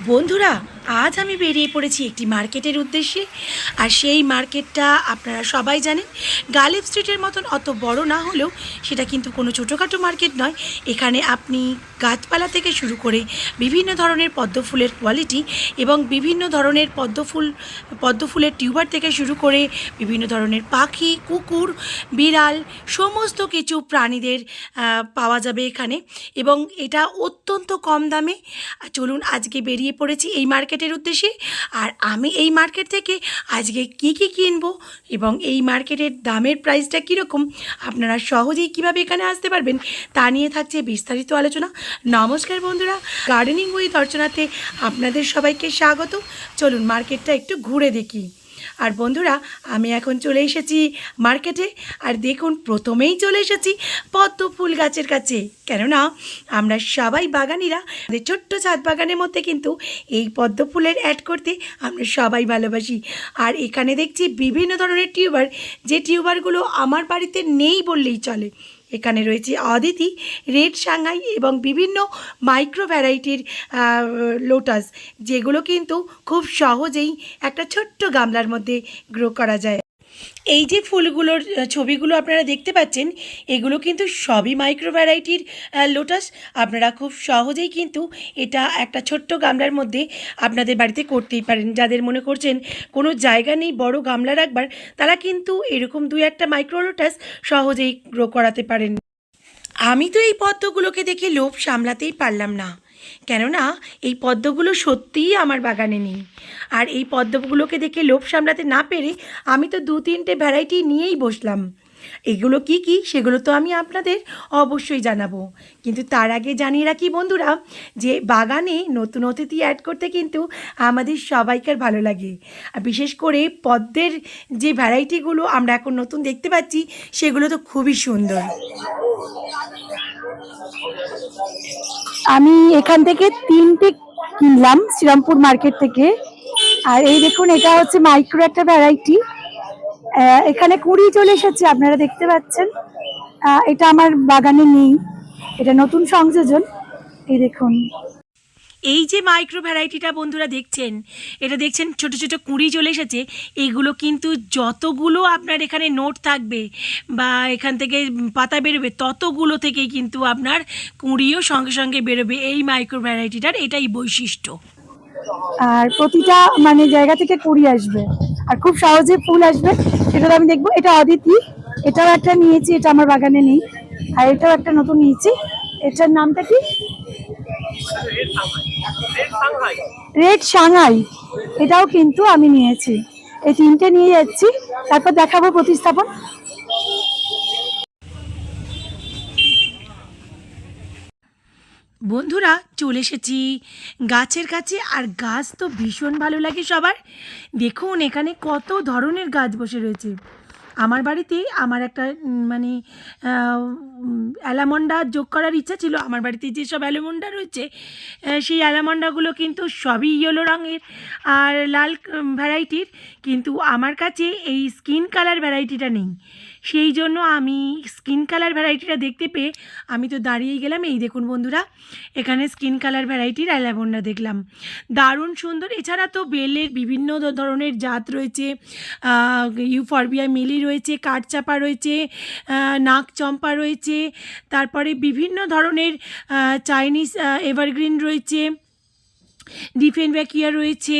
বন্ধুরা আজ আমি বেরিয়ে পড়েছি একটি মার্কেটের উদ্দেশ্যে। আর সেই মার্কেটটা আপনারা সবাই জানেন, গালিব স্ট্রিটের মতন অত বড় না হলেও সেটা কিন্তু কোনো ছোটোখাটো মার্কেট নয়। এখানে আপনি গাছপালা থেকে শুরু করে বিভিন্ন ধরনের পদ্ম ফুলের কোয়ালিটি এবং বিভিন্ন ধরনের পদ্ম ফুল পদ্ম ফুলের টিউবার থেকে শুরু করে বিভিন্ন ধরনের পাখি, কুকুর, বিড়াল, সমস্ত কিছু প্রাণীদের পাওয়া যাবে এখানে। এবং এটা অত্যন্ত কম দামে। চলুন আজকে বেরিয়ে পড়েছি এই মার্কেটের উদ্দেশ্যে। আর আমি এই মার্কেট থেকে আজকে কি কি কিনবো এবং এই মার্কেটের দামের প্রাইসটা কীরকম, আপনারা সহজেই কীভাবে এখানে আসতে পারবেন তা নিয়ে থাকছে বিস্তারিত আলোচনা। নমস্কার বন্ধুরা গার্ডেনিং উইথ অর্চনাতে আপনাদের সবাইকে স্বাগত। চলুন মার্কেটটা একটু ঘুরে দেখি। আর বন্ধুরা, আমি এখন চলে এসেছি মার্কেটে। আর দেখুন, প্রথমেই চলে এসেছি পদ্ম ফুল গাছের কাছে। কেননা, আমরা সবাই বাগানিরা, আমাদের ছোট্ট ছাদ বাগানের মধ্যে কিন্তু এই পদ্ম ফুলের অ্যাড করতে আমরা সবাই ভালোবাসি। আর এখানে দেখছি বিভিন্ন ধরনের টিউবার। যে টিউবারগুলো আমার বাড়িতে নেই বললেই চলে। এখানে রয়েছে। অদিতি রেড সাংহাই এবং বিভিন্ন মাইক্রো ভ্যারাইটির লোটাস যেগুলো কিন্তু খুব সহজেই একটা ছোট্ট গামলার মধ্যে গ্রো করা যায়। এই যে ফুলগুলোর ছবিগুলো আপনারা দেখতে পাচ্ছেন, এগুলো কিন্তু সবই মাইক্রো ভ্যারাইটির লোটাস আপনারা খুব সহজেই কিন্তু এটা একটা ছোট্ট গামলার মধ্যে আপনাদের বাড়িতে করতেই পারেন। যাদের মনে করছেন কোনো জায়গা নেই, বড় গামলা রাখবার, তারা কিন্তু এরকম দুই একটা মাইক্রো লোটাস সহজেই গ্রো করাতে পারেন। আমি তো এই পদ্মগুলোকে দেখে লোভ সামলাতেই পারলাম না। কেননা এই পদ্মগুলো সত্যিই আমার বাগানে নেই। আর এই পদ্মগুলোকে দেখে লোভ সামলাতে না পেরে আমি তো দু তিনটে ভ্যারাইটি নিয়েই বসলাম। এগুলো কি কি? সেগুলো তো আমি আপনাদের অবশ্যই জানাব। কিন্তু তার আগে জানিয়ে রাখি বন্ধুরা যে বাগানে নতুন অতিথি অ্যাড করতে কিন্তু আমাদের সবাইকার ভালো লাগে। আর বিশেষ করে পদ্মের যে ভ্যারাইটিগুলো আমরা এখন নতুন দেখতে পাচ্ছি, সেগুলো তো খুবই সুন্দর। আমি এখান থেকে তিনটে কিনলাম, শ্রীরামপুর মার্কেট থেকে। আর এই দেখুন, এটা হচ্ছে মাইক্রো একটা ভ্যারাইটি এখানে কুড়ি চলে এসেছে আপনারা দেখতে পাচ্ছেন। এটা আমার বাগানে নেই এটা নতুন সংযোজন। এই দেখুন। এই যে মাইক্রো ভ্যারাইটিটা বন্ধুরা দেখছেন এটা দেখছেন ছোট ছোট কুঁড়ি চলে এসেছে। এগুলো কিন্তু যতগুলো আপনার এখানে নোট থাকবে বা এখান থেকে পাতা বেরোবে ততগুলো থেকেই কিন্তু আপনার কুঁড়িও সঙ্গে সঙ্গে বেরোবে। এই মাইক্রো ভ্যারাইটিটার এটাই বৈশিষ্ট্য। আর প্রতিটা মানে জায়গা থেকে কুড়ি আসবে। আর খুব সহজে ফুল আসবে। সেটা আমি দেখব, এটা অদিতি। এটাও একটা নিয়েছি, এটা আমার বাগানে নেই। আর এটাও একটা নতুন নিয়েছি। এটার নামটা কি? Red Shanghai. এটাও কিন্তু আমি নিয়েছি। এই তিনটে নিয়ে যাচ্ছি। তারপর দেখাবো প্রতিস্থাপন। বন্ধুরা, চলে এসেছি গাছের কাছে, আর গাছ তো ভীষণ ভালো লাগে সবার। দেখুন, এখানে কত ধরনের গাছ বসে রয়েছে। আমার বাড়িতে আমার একটা মানে অ্যালামন্ডা যোগ করার ইচ্ছা ছিল। আমার বাড়িতে যেসব অ্যালামন্ডা রয়েছে সেই অ্যালামন্ডাগুলো কিন্তু সবই ইয়েলো রঙের আর লাল ভ্যারাইটির কিন্তু আমার কাছে এই স্কিন কালার ভ্যারাইটিটা নেই। সেই জন্য আমি স্কিন কালার ভ্যারাইটিটা দেখতে পেয়ে আমি তো দাঁড়িয়ে গেলাম। এই দেখুন বন্ধুরা, এখানে স্কিন কালার ভ্যারাইটির অ্যালামন্ডা দেখলাম। দারুণ সুন্দর। এছাড়া তো বেলের বিভিন্ন ধরনের জাত রয়েছে। ইউফরবিয়া মিলি রয়েছে, কাঠচাপা রয়েছে নাক চম্পা রয়েছে, তারপরে বিভিন্ন ধরনের চাইনিজ এভারগ্রিন রয়েছে। ডিফেন ব্যাকিয়া রয়েছে?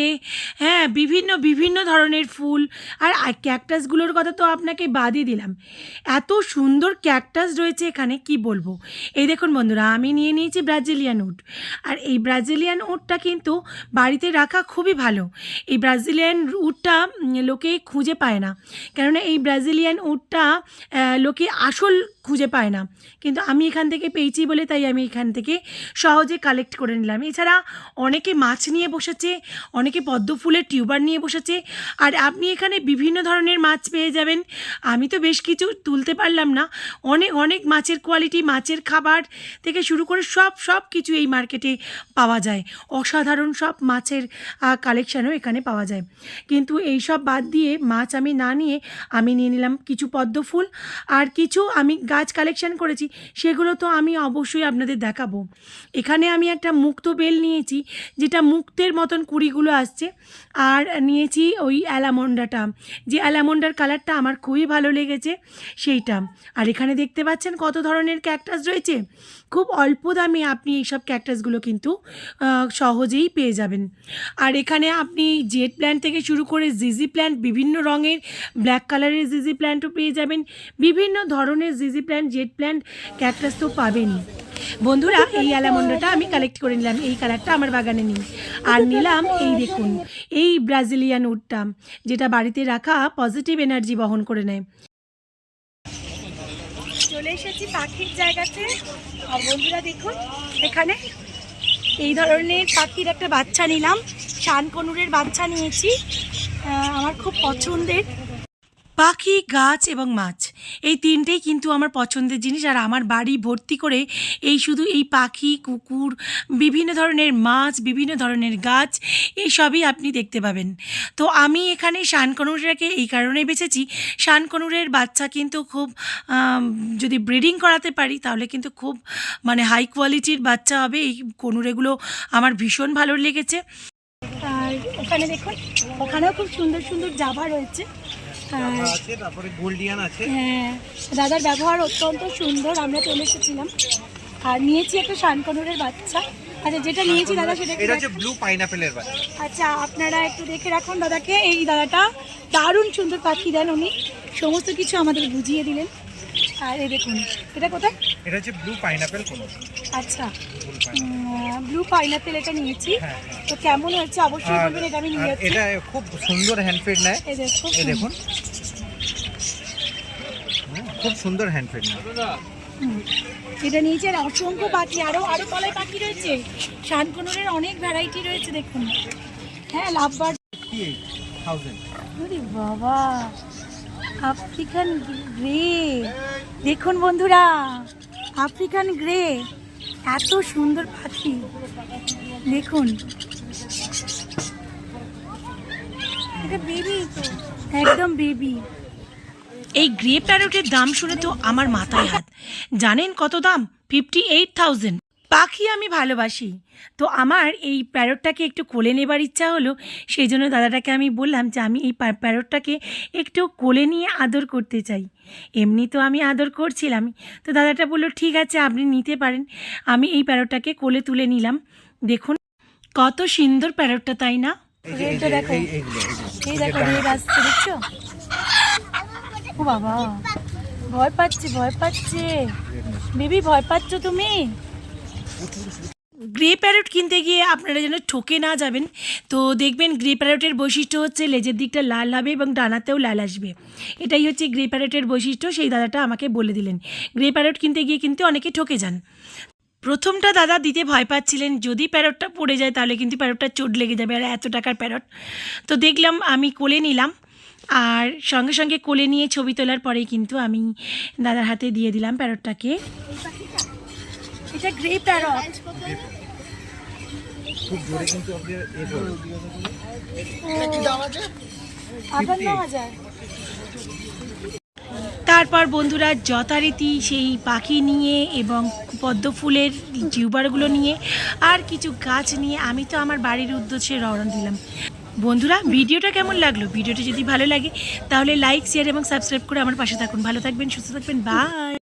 হ্যাঁ বিভিন্ন বিভিন্ন ধরনের ফুল। আর ক্যাকটাসগুলোর কথা তো আপনাকে বাদই দিলাম। এত সুন্দর ক্যাকটাস রয়েছে এখানে, কি বলব? এই দেখুন বন্ধুরা, আমি নিয়ে নিয়েছি ব্রাজিলিয়ান উড আর এই ব্রাজিলিয়ান উডটা কিন্তু বাড়িতে রাখা খুবই ভালো। এই ব্রাজিলিয়ান উডটা লোকে খুঁজে পায় না। কেননা এই ব্রাজিলিয়ান উডটা লোকে আসল খুঁজে পায় না। কিন্তু আমি এখান থেকে পেয়েছি বলে তাই আমি এখান থেকে সহজে কালেক্ট করে নিলাম। এছাড়া অনেকে মাছ নিয়ে বসেছে, অনেকে পদ্ম ফুলের টিউবার নিয়ে বসেছে। আর আপনি এখানে বিভিন্ন ধরনের মাছ পেয়ে যাবেন। আমি তো বেশ কিছু তুলতে পারলাম না। অনেক অনেক মাছের কোয়ালিটি মাছের খাবার থেকে শুরু করে সব সব কিছু এই মার্কেটে পাওয়া যায়। অসাধারণ সব মাছের কালেকশানও এখানে পাওয়া যায়। কিন্তু এই সব বাদ দিয়ে মাছ আমি না নিয়ে আমি নিয়ে নিলাম কিছু পদ্ম ফুল। আর কিছু আমি গাছ কালেকশান করেছি, সেগুলো তো আমি অবশ্যই আপনাদের দেখাবো। এখানে আমি একটা মুক্ত বেল নিয়েছি, যেটা মুক্তের মতন কুড়িগুলো আসছে, আর নিয়েছি ওই অ্যালামন্ডাটা। যে অ্যালামন্ডার কালারটা আমার খুবই ভালো লেগেছে, সেইটা। আর এখানে দেখতে পাচ্ছেন কত ধরনের ক্যাকটাস রয়েছে? খুব অল্প দামে আপনি এইসব ক্যাকটাসগুলো কিন্তু সহজেই পেয়ে যাবেন। আর এখানে আপনি জেট প্ল্যান্ট থেকে শুরু করে জিজি প্ল্যান্ট বিভিন্ন রঙের ব্ল্যাক কালারের জিজি প্ল্যান্টও পেয়ে যাবেন। বিভিন্ন ধরনের জিজি প্ল্যান্ট জেট প্ল্যান্ট ক্যাকটাস তো পাবেনই। বন্ধুরা, এই অ্যালামন্ডাটা আমি কালেক্ট করে নিলাম। এই কালারটা আমার বাগানে নেই। আর নিলাম এই দেখুন, এই ব্রাজিলিয়ান উডটা যেটা বাড়িতে রাখা পজিটিভ এনার্জি বহন করে নেয়। এসেছি পাখির জায়গাতে। আর বন্ধুরা দেখুন, এখানে এই ধরনের পাখির একটা বাচ্চা নিলাম। শানকনুরের বাচ্চা নিয়েছি। আমার খুব পছন্দের। পাখি, গাছ এবং মাছ। এই তিনটেই কিন্তু আমার পছন্দের জিনিস আর আমার বাড়ি ভর্তি করে এই শুধু এই পাখি, কুকুর, বিভিন্ন ধরনের মাছ, বিভিন্ন ধরনের গাছ এই সবই আপনি দেখতে পাবেন। তো আমি এখানে শানকনুরটাকে এই কারণে বেছেছি। শানকনুরের বাচ্চা কিন্তু খুব যদি ব্রিডিং করাতে পারি তাহলে কিন্তু খুব মানে হাই কোয়ালিটির বাচ্চা হবে। এই কনুরেগুলো আমার ভীষণ ভালো লেগেছে। আর ওখানে দেখুন, ওখানেও খুব সুন্দর সুন্দর জাভা রয়েছে। আছে হ্যাঁ। দাদার ব্যবহার অত্যন্ত সুন্দর আমরা চলে এসেছিলাম। আর নিয়েছি একটা শানকনুরের বাচ্চা। আচ্ছা যেটা নিয়েছি দাদা সেটা একটু এটা হচ্ছে ব্লু পাইনাপেলের বাচ্চা। আচ্ছা আপনারা একটু দেখে রাখুন দাদাকে। এই দাদাটা দারুণ সুন্দর পাখি দেন উনি। সমস্ত কিছু আমাদের বুঝিয়ে দিলেন। আর এই দেখুন এটা কোথায়? এটা হচ্ছে ব্লু পাইনাপেল কোনো। আচ্ছা। ব্লু পাইনাপেল এটা নিয়েছি। হ্যাঁ, তো কেমন হচ্ছে? অবশ্যই বলবেন এটা আমি নিয়ে যাচ্ছি। এটা খুব সুন্দর হ্যান্ডফিড নেয়। এই দেখুন। খুব সুন্দর হ্যান্ডফিড নেয় এটা আর অসংখ্য পাখি আরও আরও তলায় পাখি রয়েছে। শানকনুরের অনেক ভ্যারাইটি রয়েছে দেখুন। হ্যাঁ লাভবার্ড বাবা আফ্রিকান গ্রে দেখুন বন্ধুরা আফ্রিকান গ্রে এত সুন্দর পাখি। দেখুন। এটা বেবি একদম বেবি এই গ্রে প্যারোটের দাম শুনে তো আমার মাথায় হাত জানেন কত দাম ফিফটি এইট থাউজেন্ড পাখি আমি ভালোবাসি তো আমার এই প্যারটটাকে একটু কোলে নেবার ইচ্ছা হলো সেই জন্য দাদাটাকে আমি বললাম যে আমি এই প্যারটটাকে একটু কোলে নিয়ে আদর করতে চাই এমনি তো আমি আদর করছিলাম তো দাদাটা বলল ঠিক আছে আপনি নিতে পারেন আমি এই প্যারটটাকে কোলে তুলে নিলাম দেখুন কত সুন্দর প্যারটটা তাই না দেখো ডান- রেড আসছে দেখছ ও বাবা। ভয় পাচ্ছে ভয় পাচ্ছে। বেবি, ভয় পাচ্ছ তুমি? গ্রে প্যারট কিনতে গিয়ে আপনারা যেন ঠকে না যাবেন। তো দেখবেন গ্রে প্যারটের বৈশিষ্ট্য হচ্ছে লেজের দিকটা লাল হবে এবং ডানাতেও লাল আসবে। এটাই হচ্ছে গ্রে প্যারটের বৈশিষ্ট্য, সেই দাদাটা আমাকে বলে দিলেন। গ্রে প্যারট কিনতে গিয়ে কিন্তু অনেকে ঠকে যান। প্রথমটা দাদা দিতে ভয় পাচ্ছিলেন, যদি প্যারটটা পড়ে যায় তাহলে কিন্তু প্যারটটা চোট লেগে যাবে, আর এত টাকার প্যারট। তো দেখলাম আমি কোলে নিলাম আর সঙ্গে সঙ্গে কোলে নিয়ে ছবি তোলার পরেই কিন্তু আমি দাদার হাতে দিয়ে দিলাম প্যারটটাকে। এটা গ্রে প্যারট খুব জোরে কিন্তু আপনি এ করবেন। আটান্ন হাজার তারপর বন্ধুরা যথারীতি সেই পাখি নিয়ে এবং পদ্ম ফুলের টিউবারগুলো নিয়ে আর কিছু গাছ নিয়ে আমি তো আমার বাড়ির উদ্দেশ্যে রওনা দিলাম। বন্ধুরা, ভিডিওটা কেমন লাগল? ভিডিওটি যদি ভালো লাগে, তাহলে লাইক শেয়ার এবং সাবস্ক্রাইব করে আমার পাশে থাকুন। ভালো থাকবেন, সুস্থ থাকবেন। বাই